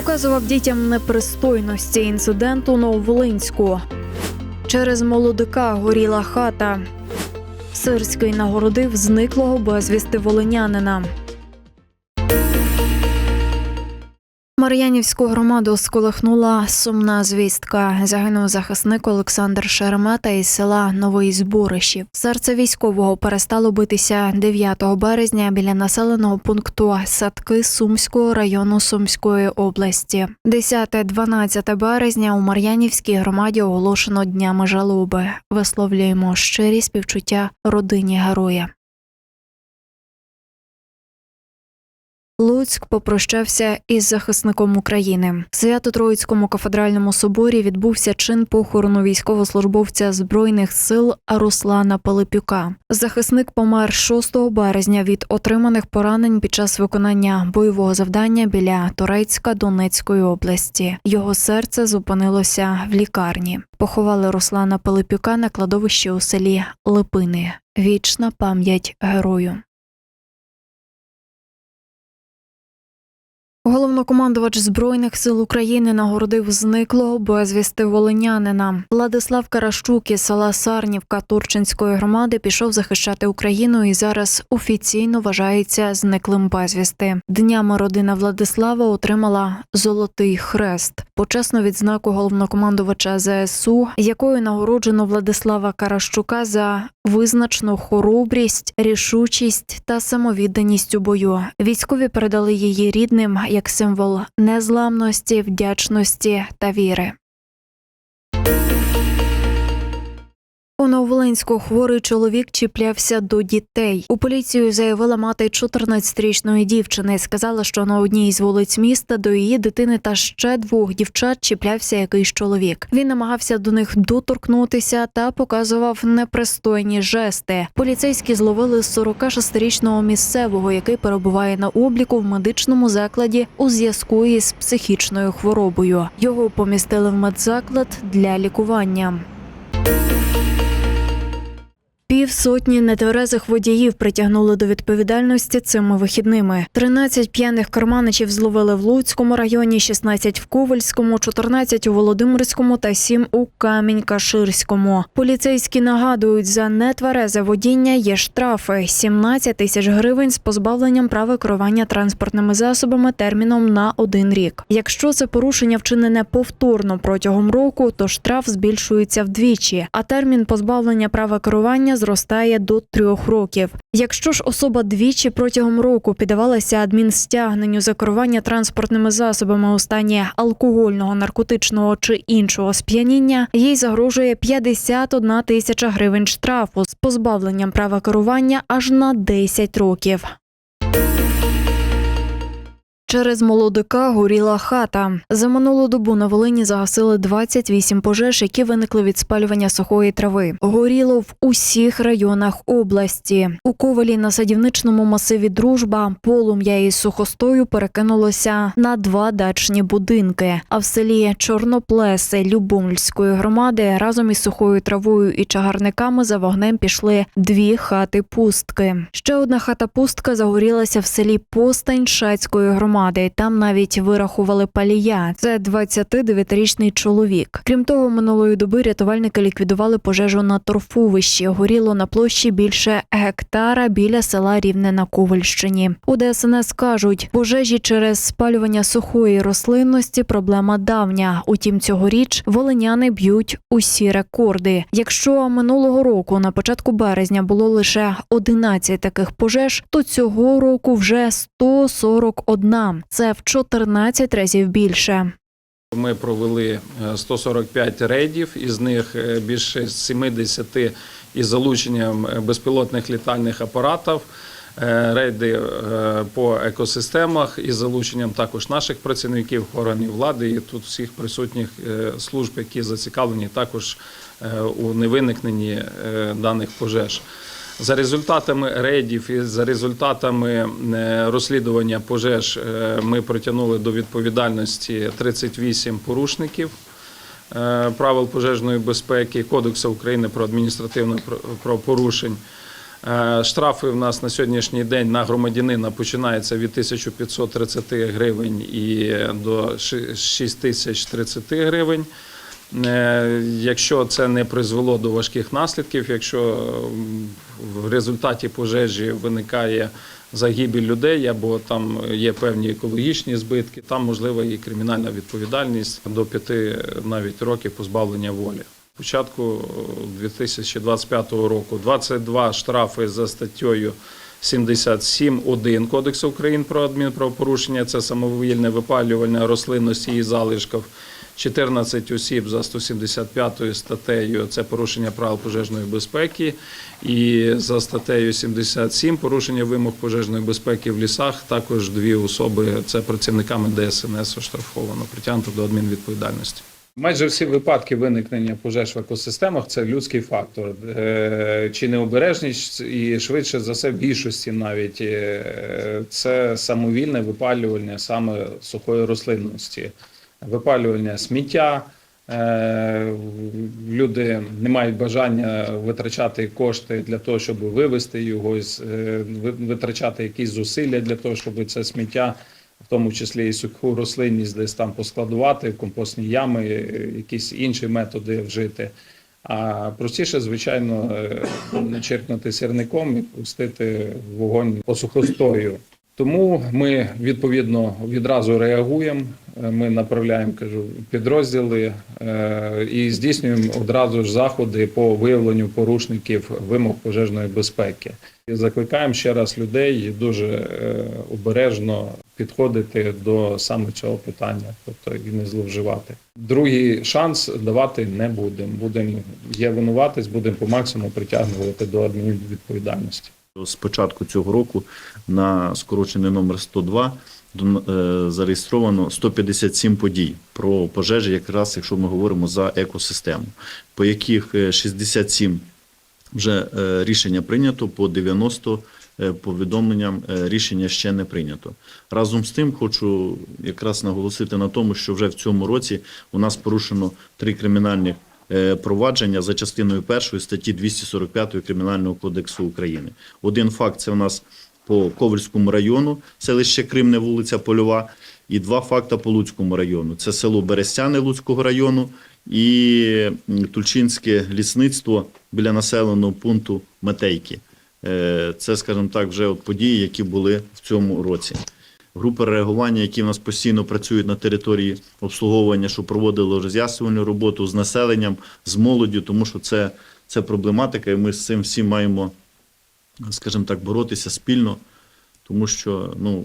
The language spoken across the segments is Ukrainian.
Показував дітям непристойності інциденту Нововолинську. Через молодика горіла хата. Сирський нагородив зниклого безвісти волинянина. Мар'янівську громаду сколихнула сумна звістка. Загинув захисник Олександр Шеремета із села Новий Зборишів. Серце військового перестало битися 9 березня біля населеного пункту Садки Сумського району Сумської області. 10-12 березня у Мар'янівській громаді оголошено днями жалоби. Висловлюємо щирі співчуття родині героя. Луцьк попрощався із захисником України. В Свято-Троїцькому кафедральному соборі відбувся чин похорону військовослужбовця збройних сил Руслана Пилипюка. Захисник помер 6 березня від отриманих поранень під час виконання бойового завдання біля Торецька Донецької області. Його серце зупинилося в лікарні. Поховали Руслана Пилипюка на кладовищі у селі Липини. Вічна пам'ять герою. Головнокомандувач збройних сил України нагородив зниклого безвісти волинянина. Владислав Каращук із села Сарнівка Турчинської громади пішов захищати Україну і зараз офіційно вважається зниклим безвісти. Днями родина Владислава отримала золотий хрест, почесну відзнаку головнокомандувача ЗСУ, якою нагороджено Владислава Каращука за визначну хоробрість, рішучість та самовідданість у бою. Військові передали її рідним як символ незламності, вдячності та віри. У Нововолинську хворий чоловік чіплявся до дітей. У поліцію заявила мати 14-річної дівчини. Сказала, що на одній із вулиць міста до її дитини та ще двох дівчат чіплявся якийсь чоловік. Він намагався до них доторкнутися та показував непристойні жести. Поліцейські зловили 46-річного місцевого, який перебуває на обліку в медичному закладі у зв'язку із психічною хворобою. Його помістили в медзаклад для лікування. Півсотні нетверезих водіїв притягнули до відповідальності цими вихідними. 13 п'яних карманичів зловили в Луцькому районі, 16 в Ковальському, 14 у Володимирському та 7 у Камінь-Каширському. Поліцейські нагадують, за нетверезе водіння є штрафи 17 тисяч гривень з позбавленням права керування транспортними засобами терміном на один рік. Якщо це порушення вчинене повторно протягом року, то штраф збільшується вдвічі, а термін позбавлення права керування зростає до трьох років. Якщо ж особа двічі протягом року піддавалася адмінстягненню за керування транспортними засобами у стані алкогольного, наркотичного чи іншого сп'яніння, їй загрожує 51 тисяча гривень штрафу з позбавленням права керування аж на 10 років. Через молодика горіла хата. За минулу добу на Волині загасили 28 пожеж, які виникли від спалювання сухої трави. Горіло в усіх районах області. У Ковалі на садівничному масиві Дружба полум'я із сухостою перекинулося на два дачні будинки. А в селі Чорноплеси Любомльської громади разом із сухою травою і чагарниками за вогнем пішли дві хати пустки. Ще одна хата пустка загорілася в селі Постань Шацької громади. Там навіть вирахували палія. Це 29-річний чоловік. Крім того, минулої доби рятувальники ліквідували пожежу на торфовищі. Горіло на площі більше гектара біля села Рівне на Ковальщині. У ДСНС кажуть, пожежі через спалювання сухої рослинності проблема давня. Утім, цьогоріч волиняни б'ють усі рекорди. Якщо минулого року на початку березня було лише 11 таких пожеж, то цього року вже 141. Це в 14 разів більше. Ми провели е, 145 рейдів, із них е, більше 70 із залученням е, безпілотних літальних апаратів. Е, Рейди е, по екосистемах із залученням також наших працівників, органів влади і тут всіх присутніх е, служб, які зацікавлені також е, у невиникненні е, даних пожеж. За результатами рейдів і за результатами е, розслідування пожеж е, ми притягнули до відповідальності 38 порушників е, правил пожежної безпеки, Кодексу України про адміністративне правопорушень. Штрафи в нас на сьогоднішній день на громадянина починаються від 1530 гривень і до ши- 6030 гривень. Е, Якщо це не призвело до важких наслідків, якщо в результаті пожежі виникає загибель людей або там є певні екологічні збитки, там можлива і кримінальна відповідальність до п'яти навіть років позбавлення волі. Початку е, 2025 року 22 штрафи за статтею 77.1 Кодексу України про адмінправопорушення це самовільне випалювання рослинності і залишків. 14 осіб за 175 статтею це порушення правил пожежної безпеки, і за статтею 77 порушення вимог пожежної безпеки в лісах. Також дві особи це працівниками ДСНС оштрафовано, притягнуто до адмінвідповідальності. Майже всі випадки виникнення пожеж в екосистемах це людський фактор. Е, Чи необережність і швидше за все в більшості навіть е, це самовільне випалювання саме сухої рослинності, випалювання сміття. Е, Люди не мають бажання витрачати кошти для того, щоб вивезти його, витрачати якісь зусилля для того, щоб це сміття в тому числі і суху рослинність десь там поскладувати компостні ями, е, якісь інші методи вжити. А простіше, звичайно, е, черкнути сірником і пустити вогонь по сухостою. Тому ми відповідно відразу реагуємо. Е, Ми направляємо кажу підрозділи е, і здійснюємо одразу ж заходи по виявленню порушників вимог пожежної безпеки. І закликаємо ще раз людей дуже е, обережно підходити до саме цього питання, тобто і не зловживати. Другий шанс давати не будемо. Будемо є винуватись, будемо по максимуму притягнувати до адмінвідповідальності. З початку цього року на скорочений номер 102 до- е, зареєстровано 157 подій про пожежі, якраз якщо ми говоримо за екосистему, по яких е, 67 вже е, рішення прийнято, по 90 е, повідомленням е, рішення ще не прийнято. Разом з тим хочу якраз наголосити на тому, що вже в цьому році у нас порушено три кримінальні е, провадження за частиною першої статті 245 Кримінального кодексу України. Один факт це у нас по Ковальському району, селище Кримне, вулиця Польова, і два факти по Луцькому району. Це село Берестяни Луцького району і Тульчинське лісництво біля населеного пункту Метейки. Е, Це, скажімо так, вже от події, які були в цьому році. Групи реагування, які в нас постійно працюють на території обслуговування, що проводили роз'яснювальну роботу з населенням, з молоддю, тому що це, це проблематика, і ми з цим всім маємо, скажімо так, боротися спільно, тому що, ну,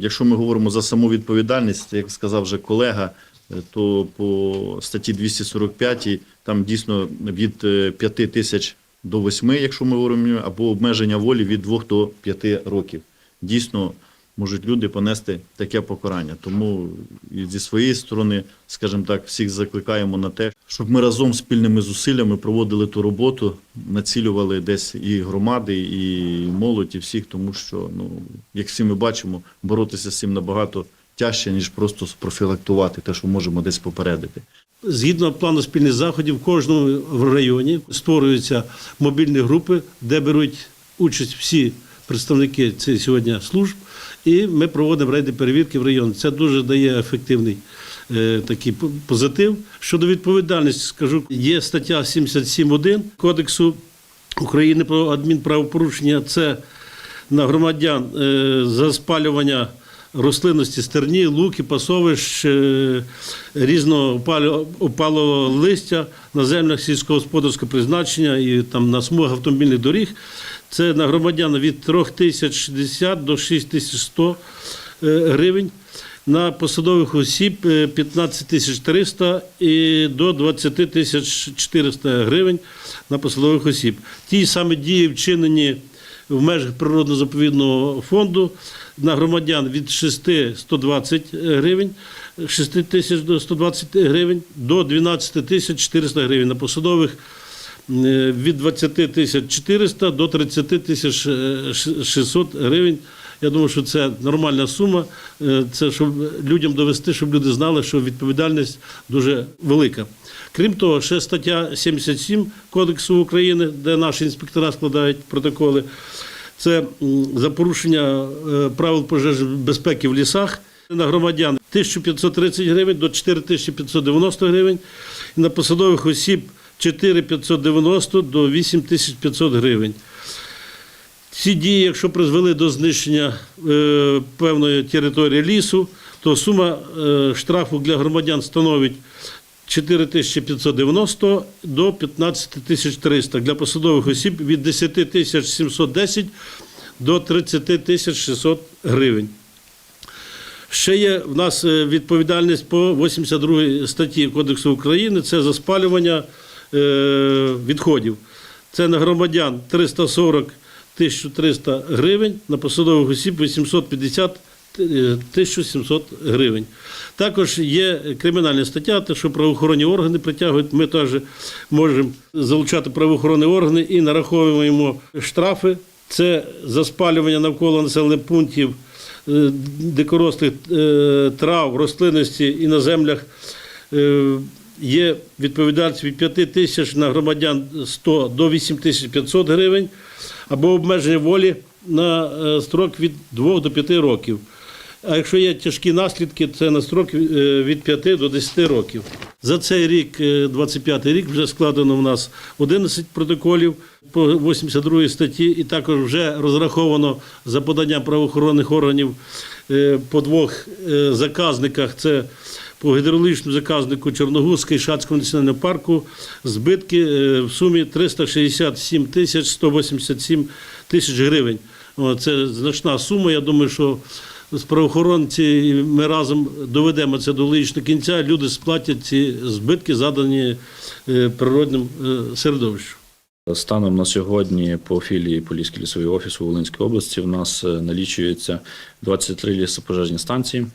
якщо ми говоримо за саму відповідальність, як сказав вже колега, е, то по статті 245 там дійсно від 5 тисяч до 8, якщо ми говоримо, або обмеження волі від 2 до 5 років. Дійсно, можуть люди понести таке покарання. Тому зі своєї сторони, скажімо так, всіх закликаємо на те, щоб ми разом спільними зусиллями проводили ту роботу, націлювали десь і громади, і молодь, і всіх, тому що, ну, як всі ми бачимо, боротися з цим набагато тяжче, ніж просто спрофілактувати те, що можемо десь попередити. Згідно плану спільних заходів, в кожному районі створюються мобільні групи, де беруть участь всі представники цих сьогодні служб, і ми проводимо рейди перевірки в район. Це дуже дає ефективний е, такий позитив. Щодо відповідальності, скажу, є стаття 77.1 Кодексу України про адмінправопорушення. Це на громадян е, за спалювання рослинності стерні, луки, пасовищ, е, різного опалого листя на землях сільськогосподарського призначення і там на смугах автомобільних доріг. Це на громадян від 3060 до 6100 е, гривень. На посадових осіб е, 15 тисяч 300 і до 20 тисяч 400 гривень на посадових осіб. Ті самі дії вчинені в межах природно-заповідного фонду на громадян від 6 120 гривень, 6 тисяч до 120 гривень до 12 тисяч 400 гривень. На посадових е, від 20 тисяч 400 до 30 тисяч е, 600 гривень Я думаю, що це нормальна сума. Е, Це щоб людям довести, щоб люди знали, що відповідальність дуже велика. Крім того, ще стаття 77 Кодексу України, де наші інспектора складають протоколи. Це за порушення е, правил пожежної безпеки в лісах на громадян 1530 гривень до 4590 гривень, і на посадових осіб 4590 до 8500 гривень. Ці дії, якщо призвели до знищення е, певної території лісу, то сума е, штрафу для громадян становить 4590 до 15300. Для посадових осіб від 10 710 до 30 600 гривень. Ще є в нас е, відповідальність по 82 статті Кодексу України це за спалювання е, відходів. Це на громадян 340 1300 гривень, на посадових осіб 850 е, 1700 гривень. Також є кримінальна стаття, те, що правоохоронні органи притягують. Ми теж можемо залучати правоохоронні органи і нараховуємо штрафи. Це за спалювання навколо населених пунктів е, дикорослих е, трав, рослинності і на землях е, є відповідальність від 5 тисяч на громадян 100 до 8 тисяч 500 гривень, або обмеження волі на строк від 2 до 5 років. А якщо є тяжкі наслідки, це на строк е, від 5 до 10 років. За цей рік, е, 25 рік, вже складено в нас 11 протоколів по 82 статті, і також вже розраховано за поданням правоохоронних органів е, по двох е, заказниках. Це по гідравлічному заказнику Чорногузький Шацького національного парку збитки е, в сумі 367 тисяч 187 тисяч гривень. Це значна сума. Я думаю, що з правоохоронці ми разом доведемо це до логічного кінця. Люди сплатять ці збитки, задані е, природним е, середовищу. Станом на сьогодні по філії Поліський лісовий офіс у Волинській області в нас е, налічується 23 лісопожежні станції,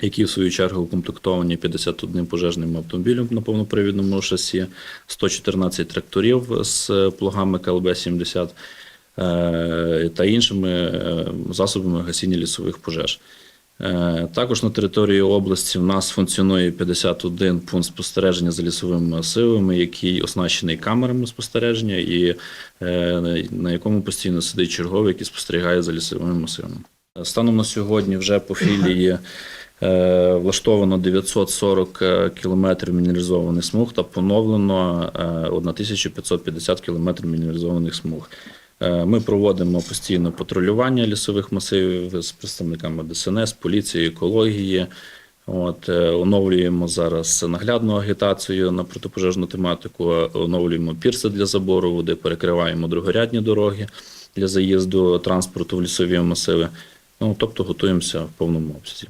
які в свою чергу укомплектовані 51 пожежним автомобілем на повнопривідному шасі, 114 тракторів з плугами КЛБ-70 е, та іншими е, засобами гасіння лісових пожеж. Е, Також на території області в нас функціонує 51 пункт спостереження за лісовими масивами, який оснащений камерами спостереження, і е, на якому постійно сидить черговий, який спостерігає за лісовими масивами. Станом на сьогодні вже по філії е, влаштовано 940 кілометрів мінералізованих смуг та поновлено е, 1550 кілометрів мінералізованих смуг. Е, Ми проводимо постійно патрулювання лісових масивів з представниками ДСНС, поліції, екології. От, е, оновлюємо зараз наглядну агітацію на протипожежну тематику, оновлюємо пірси для забору води, перекриваємо другорядні дороги для заїзду транспорту в лісові масиви. Ну, тобто готуємося в повному обсязі.